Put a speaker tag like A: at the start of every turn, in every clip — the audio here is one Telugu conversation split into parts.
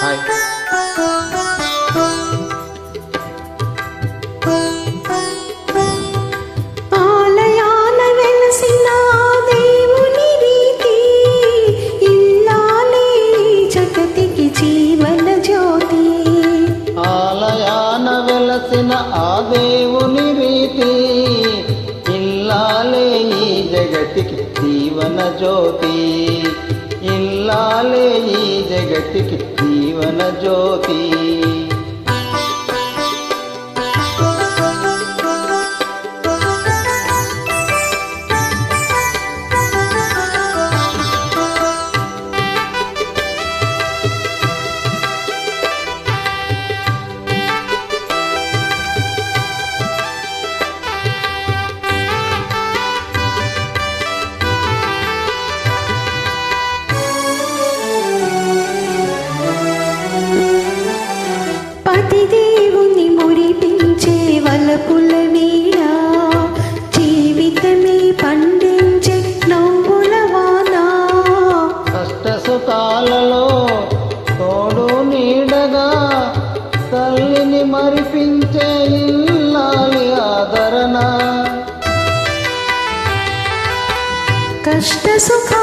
A: హాయ్
B: ఆలయాన
A: ఆ దేవుని రీతి ఇల్లాలే ఈ జగతికి జీవన జ్యోతి. ఇల్లాలే ఈ జగతికి
B: जीवन
A: ज्योति। సుఖాలలో తోడు నీడగా తల్లిని మరిపించే ఇల్లాలి ఆదరణ.
B: కష్ట
A: సుఖా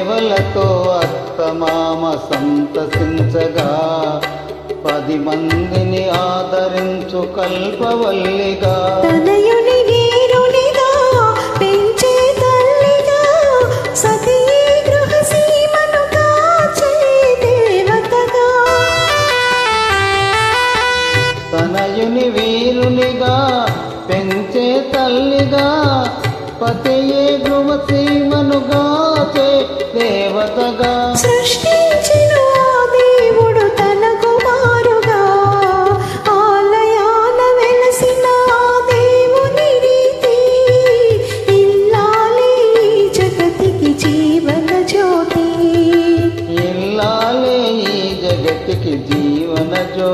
B: సేవలతో అత్తమామ సంతసించగా పది మందిని ఆదరించు కల్పవల్లిగా. తనయుని వీరునిగా పెంచే తల్లిగా సతీ గృహ
A: जीवन जो